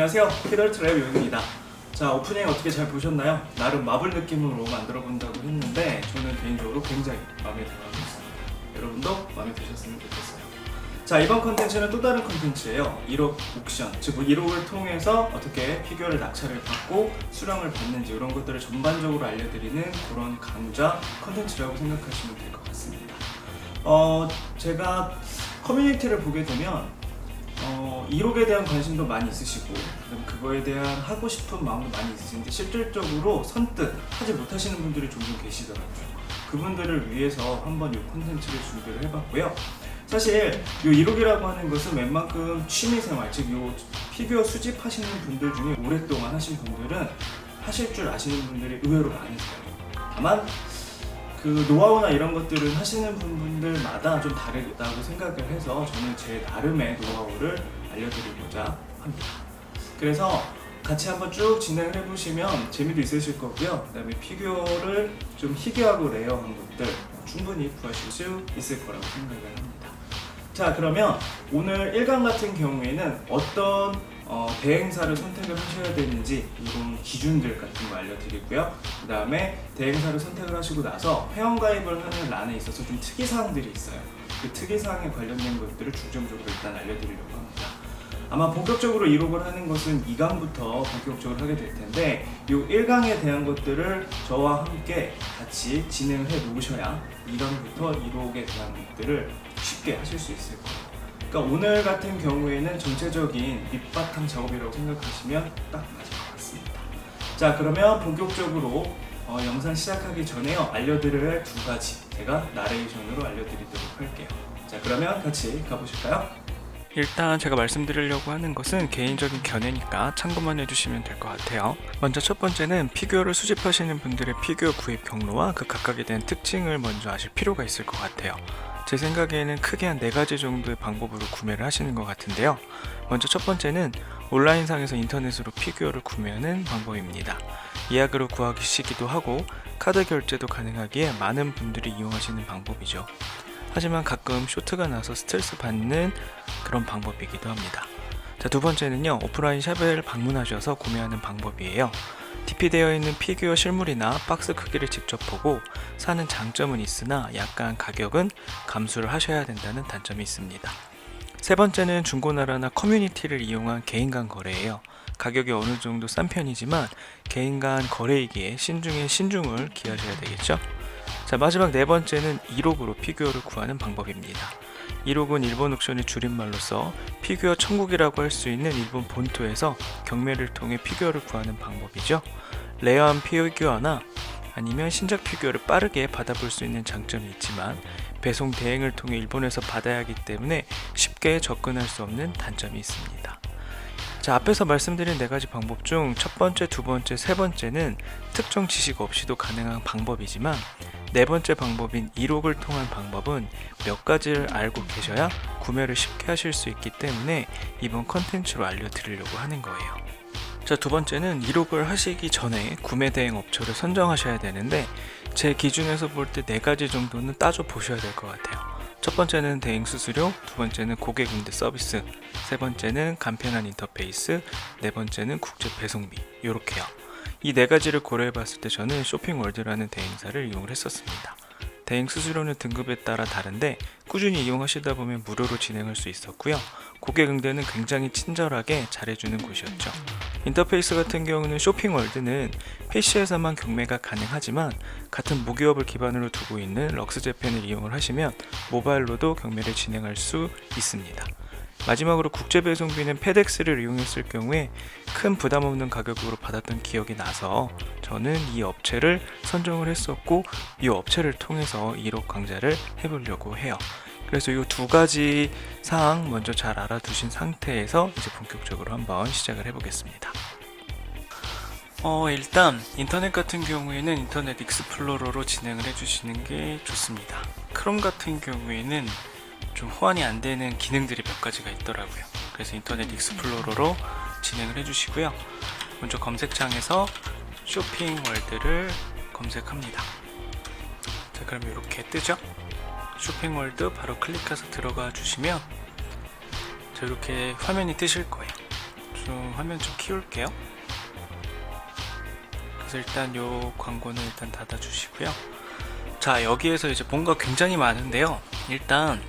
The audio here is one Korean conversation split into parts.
안녕하세요. 피덜트랩 요입니다. 자, 오프닝 어떻게 잘 보셨나요? 나름 마블 느낌으로 만들어 본다고 했는데 저는 개인적으로 굉장히 마음에 들어하고 있습니다. 여러분도 마음에 드셨으면 좋겠어요. 자, 이번 컨텐츠는 또 다른 컨텐츠예요. 1억 옥션, 즉 1억을 통해서 어떻게 피규어를 낙찰을 받고 수령을 받는지 이런 것들을 전반적으로 알려드리는 그런 강좌 컨텐츠라고 생각하시면 될 것 같습니다. 어, 제가 커뮤니티를 보게 되면 어, 1억에 대한 관심도 많이 있으시고 그거에 대한 하고 싶은 마음도 많이 있으신데 실질적으로 선뜻 하지 못하시는 분들이 종종 계시더라고요. 그분들을 위해서 한번 이 콘텐츠를 준비를 해봤고요. 사실 이 1억이라고 하는 것은 웬만큼 취미생활, 즉요 피규어 수집하시는 분들 중에 오랫동안 하신 분들은 하실 줄 아시는 분들이 의외로 많으세요. 다만 그 노하우나 이런 것들은 하시는 분들마다 좀 다르다고 생각을 해서 저는 제 나름의 노하우를 알려드리고자 합니다. 그래서 같이 한번 쭉 진행을 해보시면 재미도 있으실 거고요. 그 다음에 피규어를 좀 희귀하고 레어한 것들 충분히 구하실 수 있을 거라고 생각을 합니다. 자 그러면 오늘 1강 같은 경우에는 어떤 어, 대행사를 선택을 하셔야 되는지 이런 기준들 같은 거 알려드리고요. 그 다음에 대행사를 선택을 하시고 나서 회원가입을 하는 란에 있어서 좀 특이사항들이 있어요. 그 특이사항에 관련된 것들을 중점적으로 일단 알려드리려고 합니다. 아마 본격적으로 1호을 하는 것은 2강부터 본격적으로 하게 될 텐데 이 1강에 대한 것들을 저와 함께 같이 진행을 해 놓으셔야 2강부터 1호에 대한 것들을 쉽게 하실 수 있을 거예요. 그러니까 오늘 같은 경우에는 전체적인 밑바탕 작업이라고 생각하시면 딱 맞을 것 같습니다. 자 그러면 본격적으로 어, 영상 시작하기 전에요 알려드릴 두 가지 제가 나레이션으로 알려드리도록 할게요. 자 그러면 같이 가보실까요? 일단 제가 말씀드리려고 하는 것은 개인적인 견해니까 참고만 해주시면 될 것 같아요. 먼저 첫 번째는 피규어를 수집하시는 분들의 피규어 구입 경로와 그 각각에 대한 특징을 먼저 아실 필요가 있을 것 같아요. 제 생각에는 크게 한 네 가지 정도의 방법으로 구매를 하시는 것 같은데요. 먼저 첫 번째는 온라인상에서 인터넷으로 피규어를 구매하는 방법입니다. 예약으로 구하시기도 하고 카드 결제도 가능하기에 많은 분들이 이용하시는 방법이죠. 하지만 가끔 쇼트가 나서 스트레스 받는 그런 방법이기도 합니다. 자, 두 번째는요, 오프라인 샵을 방문하셔서 구매하는 방법이에요. TP되어 있는 피규어 실물이나 박스 크기를 직접 보고 사는 장점은 있으나 약간 가격은 감수를 하셔야 된다는 단점이 있습니다. 세 번째는 중고나라나 커뮤니티를 이용한 개인 간 거래예요. 가격이 어느 정도 싼 편이지만 개인 간 거래이기에 신중에 신중을 기하셔야 되겠죠. 자 마지막 네 번째는 1옥으로 피규어를 구하는 방법입니다. 1옥은 일본 옥션의 줄임말로서 피규어 천국이라고 할 수 있는 일본 본토에서 경매를 통해 피규어를 구하는 방법이죠. 레어한 피규어나 아니면 신작 피규어를 빠르게 받아볼 수 있는 장점이 있지만 배송 대행을 통해 일본에서 받아야 하기 때문에 쉽게 접근할 수 없는 단점이 있습니다. 자, 앞에서 말씀드린 네 가지 방법 중 첫 번째, 두 번째, 세 번째는 특정 지식 없이도 가능한 방법이지만 네 번째 방법인 1옥을 통한 방법은 몇 가지를 알고 계셔야 구매를 쉽게 하실 수 있기 때문에 이번 컨텐츠로 알려드리려고 하는 거예요. 자, 두 번째는 1옥을 하시기 전에 구매 대행 업체를 선정하셔야 되는데 제 기준에서 볼 때 네 가지 정도는 따져 보셔야 될 것 같아요. 첫 번째는 대행 수수료, 두 번째는 고객 응대 서비스, 세 번째는 간편한 인터페이스, 네 번째는 국제 배송비. 요렇게요. 이 네 가지를 고려해 봤을 때 저는 쇼핑월드라는 대행사를 이용을 했었습니다. 대행 수수료는 등급에 따라 다른데 꾸준히 이용하시다 보면 무료로 진행할 수 있었고요. 고객 응대는 굉장히 친절하게 잘해주는 곳이었죠. 인터페이스 같은 경우는 쇼핑월드는 PC에서만 경매가 가능하지만 같은 무기업을 기반으로 두고 있는 럭스재팬을 이용을 하시면 모바일로도 경매를 진행할 수 있습니다. 마지막으로 국제 배송비는 페덱스를 이용했을 경우에 큰 부담 없는 가격으로 받았던 기억이 나서 저는 이 업체를 선정을 했었고 이 업체를 통해서 1억 강좌를 해보려고 해요. 그래서 이 두 가지 사항 먼저 잘 알아두신 상태에서 이제 본격적으로 한번 시작을 해보겠습니다. 어, 일단 인터넷 같은 경우에는 인터넷 익스플로러로 진행을 해주시는 게 좋습니다. 크롬 같은 경우에는 좀 호환이 안 되는 기능들이 몇 가지가 있더라고요. 그래서 인터넷 익스플로러로 진행을 해주시고요. 먼저 검색창에서 쇼핑 월드를 검색합니다. 자, 그럼 이렇게 뜨죠? 쇼핑 월드 바로 클릭해서 들어가 주시면 자, 이렇게 화면이 뜨실 거예요. 좀 화면 좀 키울게요. 그래서 일단 요 광고는 일단 닫아 주시고요. 자 여기에서 이제 뭔가 굉장히 많은데요. 일단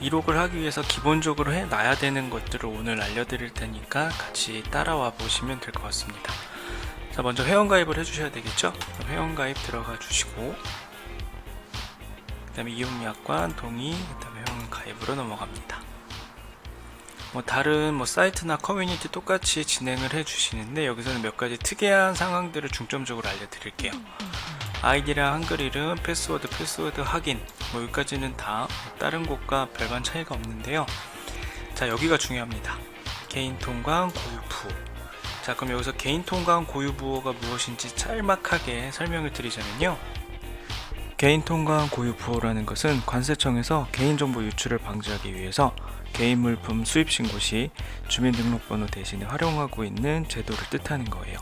이록을 하기 위해서 기본적으로 해놔야 되는 것들을 오늘 알려드릴 테니까 같이 따라와 보시면 될 것 같습니다. 자 먼저 회원가입을 해주셔야 되겠죠? 회원가입 들어가 주시고 그 다음에 이용약관 동의 그 다음에 회원 가입으로 넘어갑니다. 뭐 다른 뭐 사이트나 커뮤니티 똑같이 진행을 해 주시는데 여기서는 몇 가지 특이한 상황들을 중점적으로 알려드릴게요. 아이디랑 한글 이름, 패스워드, 패스워드 확인 뭐 여기까지는 다 다른 곳과 별반 차이가 없는데요. 자 여기가 중요합니다. 개인 통관 고유 부호. 자 그럼 여기서 개인 통관 고유 부호가 무엇인지 짤막하게 설명을 드리자면요. 개인 통관 고유 부호라는 것은 관세청에서 개인정보 유출을 방지하기 위해서 개인 물품 수입 신고 시 주민등록번호 대신에 활용하고 있는 제도를 뜻하는 거예요.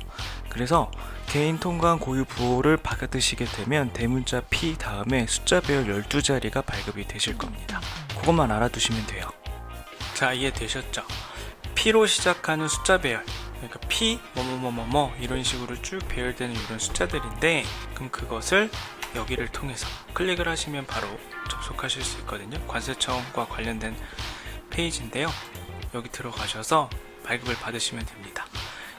그래서 개인 통관 고유 부호를 받으시게 되면 대문자 P 다음에 숫자 배열 12자리가 발급이 되실 겁니다. 그것만 알아두시면 돼요. 자, 이해되셨죠? P로 시작하는 숫자 배열. 그러니까 P 뭐뭐뭐뭐뭐 이런 식으로 쭉 배열되는 이런 숫자들인데 그럼 그것을 여기를 통해서 클릭을 하시면 바로 접속하실 수 있거든요. 관세청과 관련된 페이지인데요. 여기 들어가셔서 발급을 받으시면 됩니다.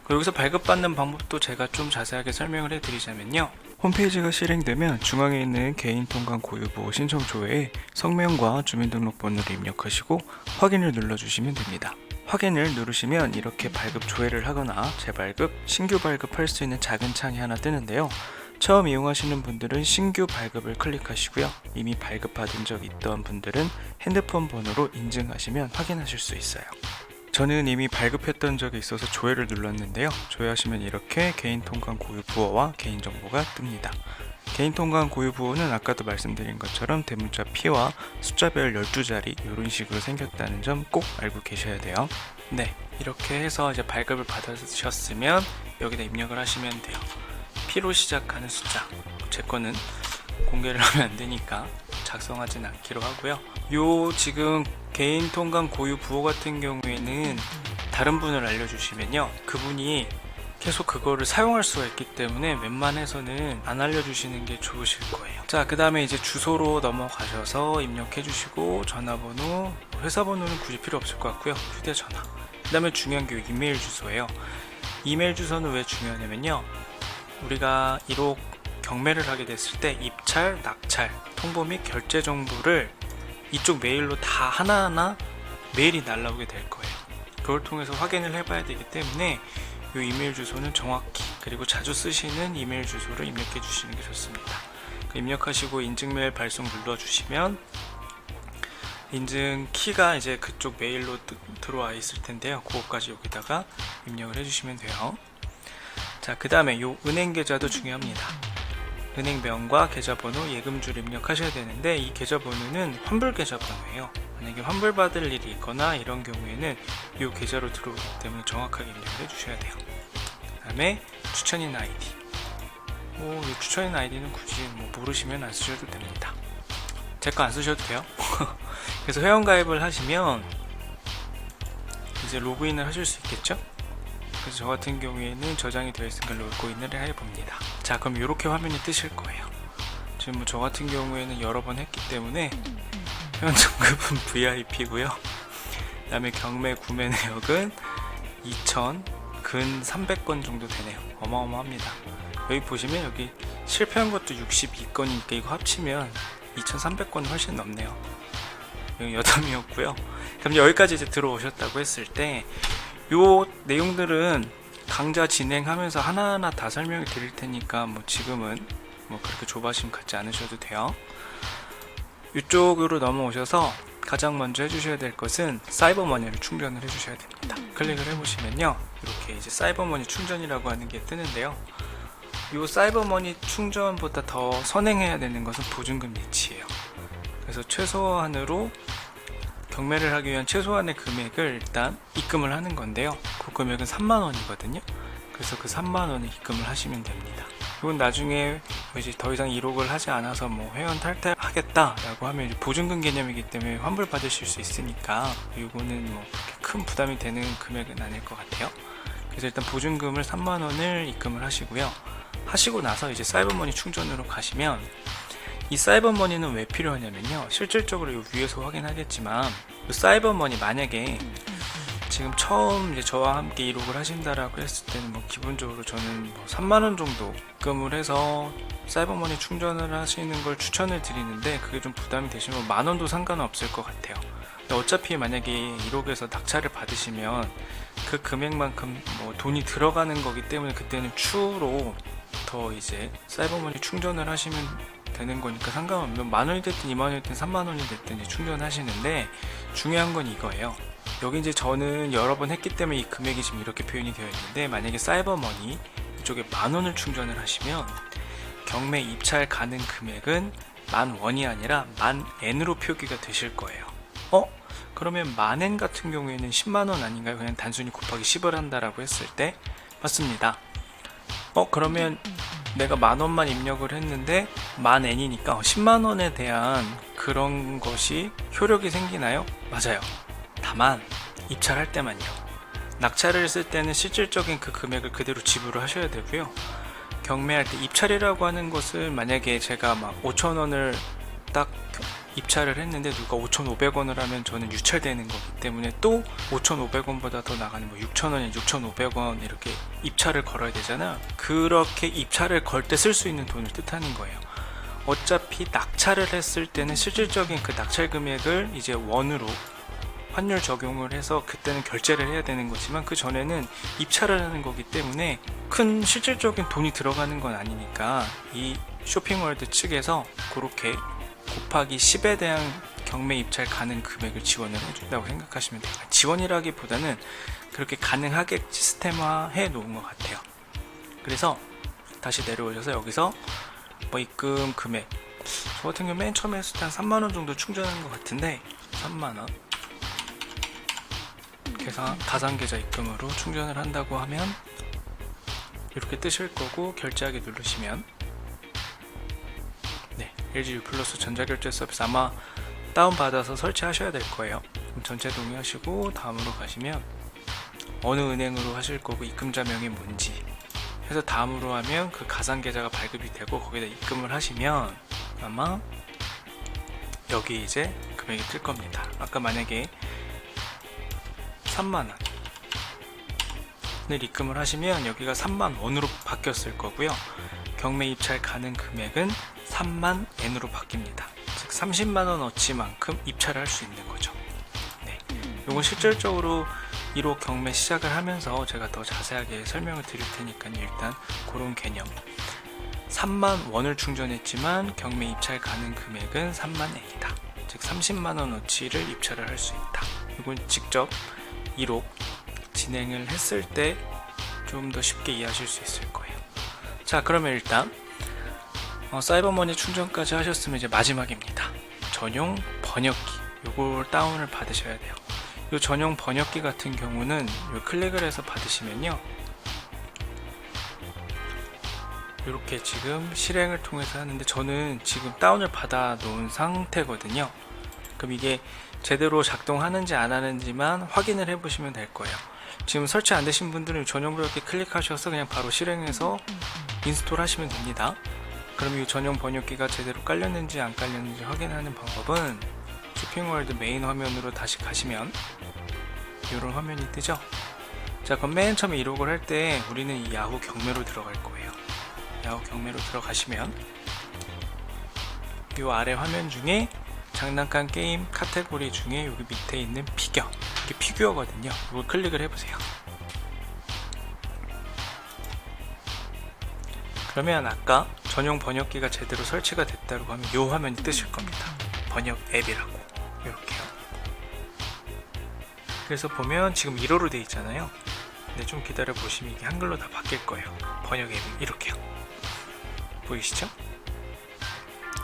여기서 발급받는 방법도 제가 좀 자세하게 설명을 해드리자면요. 홈페이지가 실행되면 중앙에 있는 개인 통관 고유보호 신청 조회에 성명과 주민등록번호를 입력하시고 확인을 눌러주시면 됩니다. 확인을 누르시면 이렇게 발급 조회를 하거나 재발급, 신규 발급할 수 있는 작은 창이 하나 뜨는데요. 처음 이용하시는 분들은 신규 발급을 클릭하시고요. 이미 발급받은 적 있던 분들은 핸드폰 번호로 인증하시면 확인하실 수 있어요. 저는 이미 발급했던 적이 있어서 조회를 눌렀는데요. 조회하시면 이렇게 개인 통관 고유 부호와 개인 정보가 뜹니다. 개인 통관 고유 부호는 아까도 말씀드린 것처럼 대문자 P와 숫자별 12자리 이런 식으로 생겼다는 점 꼭 알고 계셔야 돼요. 네, 이렇게 해서 이제 발급을 받으셨으면 여기다 입력을 하시면 돼요. P로 시작하는 숫자. 제 거는 공개를 하면 안 되니까 작성하진 않기로 하고요. 요 지금 개인 통관 고유 부호 같은 경우에는 다른 분을 알려주시면요. 그분이 계속 그거를 사용할 수가 있기 때문에 웬만해서는 안 알려주시는 게 좋으실 거예요. 자, 그 다음에 이제 주소로 넘어가셔서 입력해 주시고 전화번호, 회사 번호는 굳이 필요 없을 것 같고요. 휴대전화. 그 다음에 중요한 게 이메일 주소예요. 이메일 주소는 왜 중요하냐면요. 우리가 1호 경매를 하게 됐을 때 입찰, 낙찰, 통보 및 결제 정보를 이쪽 메일로 다 하나하나 메일이 날라오게 될 거예요. 그걸 통해서 확인을 해봐야 되기 때문에 이 이메일 주소는 정확히 그리고 자주 쓰시는 이메일 주소를 입력해 주시는 게 좋습니다. 그 입력하시고 인증 메일 발송 눌러 주시면 인증 키가 이제 그쪽 메일로 뜨- 들어와 있을 텐데요. 그것까지 여기다가 입력을 해주시면 돼요. 자, 그 다음에 요 은행 계좌도 중요합니다. 은행명과 계좌번호, 예금줄 입력하셔야 되는데 이 계좌번호는 환불 계좌번호예요. 만약에 환불 받을 일이 있거나 이런 경우에는 이 계좌로 들어오기 때문에 정확하게 입력을 해주셔야 돼요. 그 다음에 추천인 아이디. 뭐, 이 추천인 아이디는 굳이 뭐 모르시면 안 쓰셔도 됩니다. 제 거 안 쓰셔도 돼요. 그래서 회원가입을 하시면 이제 로그인을 하실 수 있겠죠? 그래서 저 같은 경우에는 저장이 되어 있으니까 로그인을 해봅니다. 자, 그럼 이렇게 화면이 뜨실 거예요. 지금 뭐 저 같은 경우에는 여러 번 했기 때문에 회원 등급은 VIP고요. 그 다음에 경매 구매 내역은 2,000, 근 300건 정도 되네요. 어마어마합니다. 여기 보시면 여기 실패한 것도 62건이니까 이거 합치면 2,300건 훨씬 넘네요. 여담이었고요. 그럼 여기까지 이제 들어오셨다고 했을 때 요 내용들은 강좌 진행하면서 하나하나 다 설명을 드릴 테니까 뭐 지금은 뭐 그렇게 조바심 갖지 않으셔도 돼요. 이쪽으로 넘어오셔서 가장 먼저 해주셔야 될 것은 사이버 머니를 충전을 해주셔야 됩니다. 클릭을 해보시면요, 이렇게 이제 사이버 머니 충전이라고 하는 게 뜨는데요. 이 사이버 머니 충전보다 더 선행해야 되는 것은 보증금 예치예요. 그래서 최소한으로 경매를 하기 위한 최소한의 금액을 일단 입금을 하는 건데요. 그 금액은 3만 원이거든요. 그래서 그 3만 원을 입금을 하시면 됩니다. 이건 나중에 뭐 이제 더 이상 이록을 하지 않아서 뭐 회원 탈퇴하겠다라고 하면 보증금 개념이기 때문에 환불 받으실 수 있으니까 이거는 뭐 큰 부담이 되는 금액은 아닐 것 같아요. 그래서 일단 보증금을 3만 원을 입금을 하시고요. 하시고 나서 이제 사이버머니 충전으로 가시면 이 사이버머니는 왜 필요하냐면요. 실질적으로 이 위에서 확인하겠지만 이 사이버머니 만약에 지금 처음 이제 저와 함께 이록을 하신다라고 했을 때는 뭐 기본적으로 저는 뭐 3만 원 정도 입금을 해서 사이버머니 충전을 하시는 걸 추천을 드리는데 그게 좀 부담이 되시면 만 원도 상관없을 것 같아요. 근데 어차피 만약에 1억에서 낙찰을 받으시면 그 금액만큼 뭐 돈이 들어가는 거기 때문에 그때는 추후로 더 이제 사이버머니 충전을 하시면 되는 거니까 상관없는 만 원이 됐든 2만 원이 됐든 3만 원이 됐든 이제 충전하시는데 중요한 건 이거예요. 여기 이제 저는 여러 번 했기 때문에 이 금액이 지금 이렇게 표현이 되어 있는데 만약에 사이버머니 이쪽에 만 원을 충전을 하시면 경매 입찰 가능 금액은 만 원이 아니라 만 N으로 표기가 되실 거예요. 어? 그러면 만 N 같은 경우에는 10만 원 아닌가요? 그냥 단순히 곱하기 10을 한다라고 했을 때 맞습니다. 어 그러면 내가 만 원만 입력을 했는데 만 N이니까 10만 원에 대한 그런 것이 효력이 생기나요? 맞아요. 다만 입찰할 때만요. 낙찰을 했을 때는 실질적인 그 금액을 그대로 지불을 하셔야 되고요. 경매할 때 입찰이라고 하는 것을 만약에 제가 막 5천 원을 딱 입찰을 했는데 누가 5,500원을 하면 저는 유찰되는 거기 때문에 또 5,500원보다 더 나가는 뭐 6,000원, 6,500원 이렇게 입찰을 걸어야 되잖아요. 그렇게 입찰을 걸 때 쓸 수 있는 돈을 뜻하는 거예요. 어차피 낙찰을 했을 때는 실질적인 그 낙찰 금액을 이제 원으로 환율 적용을 해서 그때는 결제를 해야 되는 거지만 그 전에는 입찰을 하는 거기 때문에 큰 실질적인 돈이 들어가는 건 아니니까 이 쇼핑월드 측에서 그렇게 곱하기 10에 대한 경매 입찰 가능 금액을 지원을 해준다고 생각하시면 돼요. 지원이라기보다는 그렇게 가능하게 시스템화 해 놓은 것 같아요. 그래서 다시 내려오셔서 여기서 뭐 입금 금액 저 같은 경우 맨 처음에 했을 때 한 3만원 정도 충전한 것 같은데 3만원 계산 가상계좌 입금으로 충전을 한다고 하면 이렇게 뜨실 거고 결제하기 누르시면 네 LG U 플러스 전자결제 서비스 아마 다운받아서 설치하셔야 될 거예요. 전체 동의하시고 다음으로 가시면 어느 은행으로 하실 거고 입금자명이 뭔지. 해서 다음으로 하면 그 가상계좌가 발급이 되고 거기다 입금을 하시면 아마 여기 이제 금액이 뜰 겁니다. 아까 만약에 3만원 을 입금을 하시면 여기가 3만 원으로 바뀌었을 거고요. 경매 입찰 가능 금액은 3만 N으로 바뀝니다. 즉 30만 원 어치만큼 입찰을 할 수 있는 거죠. 네. 이건 실질적으로 1호 경매 시작을 하면서 제가 더 자세하게 설명을 드릴 테니까 일단 그런 개념. 3만 원을 충전했지만 경매 입찰 가능 금액은 3만 N이다. 즉 30만 원어치를 입찰을 할 수 있다. 이건 직접 1호 진행을 했을 때 좀 더 쉽게 이해하실 수 있을 거예요. 자, 그러면 일단 어, 사이버머니 충전까지 하셨으면 이제 마지막입니다. 전용 번역기. 요걸 다운을 받으셔야 돼요. 요 전용 번역기 같은 경우는 요 클릭을 해서 받으시면요. 이렇게 지금 실행을 통해서 하는데 저는 지금 다운을 받아 놓은 상태거든요. 그럼 이게 제대로 작동하는지 안 하는지만 확인을 해 보시면 될 거예요. 지금 설치 안 되신 분들은 전용 번역기 클릭하셔서 그냥 바로 실행해서 인스톨 하시면 됩니다. 그럼 이 전용 번역기가 제대로 깔렸는지 안 깔렸는지 확인하는 방법은 쇼핑월드 메인 화면으로 다시 가시면 이런 화면이 뜨죠. 자, 그럼 맨 처음에 이록을 할 때 우리는 이 야후 경매로 들어갈 거예요. 야후 경매로 들어가시면 이 아래 화면 중에 장난감 게임 카테고리 중에 여기 밑에 있는 피겨 이게 피규어거든요 이걸 클릭을 해보세요 그러면 아까 전용 번역기가 제대로 설치가 됐다고 하면 이 화면이 뜨실 겁니다 번역 앱이라고 이렇게요 그래서 보면 지금 1호로 되어 있잖아요 근데 좀 기다려 보시면 이게 한글로 다 바뀔 거예요 번역 앱이 이렇게요 보이시죠?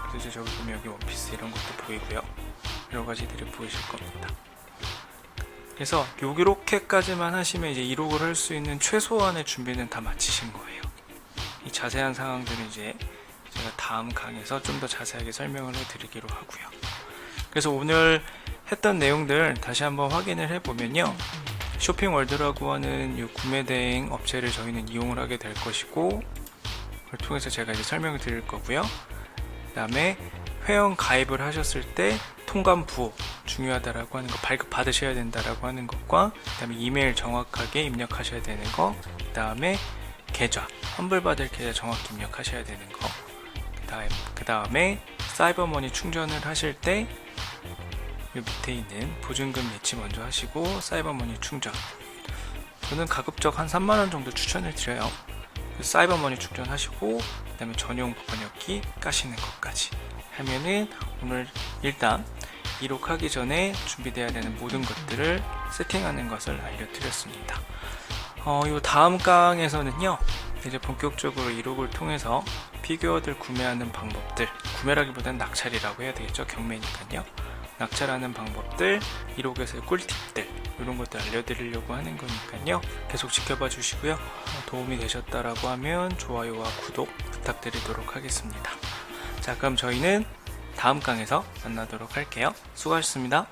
그래서 저기 보면 여기 원피스 이런 것도 보이고요. 여러 가지들이 보이실 겁니다. 그래서 요렇게까지만 하시면 이제 이록을 할수 있는 최소한의 준비는 다 마치신 거예요. 이 자세한 상황들은 이제 제가 다음 강에서 좀 더 자세하게 설명을 해드리기로 하고요. 그래서 오늘 했던 내용들 다시 한번 확인을 해보면요. 쇼핑월드라고 하는 이 구매 대행 업체를 저희는 이용을 하게 될 것이고 그걸 통해서 제가 이제 설명을 드릴 거고요. 그 다음에 회원 가입을 하셨을 때 통관 부호 중요하다라고 하는 거 발급 받으셔야 된다라고 하는 것과 그 다음에 이메일 정확하게 입력하셔야 되는 거, 그 다음에 계좌 환불 받을 계좌 정확히 입력하셔야 되는 거, 그 다음에 그 다음에 사이버머니 충전을 하실 때이 밑에 있는 보증금 예치 먼저 하시고 사이버머니 충전. 저는 가급적 한 3만 원 정도 추천을 드려요. 사이버머니 충전하시고 그다음에 전용 번역기 까시는 것까지 하면은 오늘 일단 이록하기 전에 준비돼야 되는 모든 것들을 세팅하는 것을 알려드렸습니다. 어, 요 다음 강에서는요, 이제 본격적으로 이록을 통해서 피규어들 구매하는 방법들, 구매라기보다는 낙찰이라고 해야 되겠죠, 경매니까요. 낙찰하는 방법들, 이록에서의 꿀팁들, 이런 것들 알려드리려고 하는 거니까요. 계속 지켜봐 주시고요. 어, 도움이 되셨다라고 하면 좋아요와 구독 부탁드리도록 하겠습니다. 자, 그럼 저희는 다음 강에서 만나도록 할게요. 수고하셨습니다.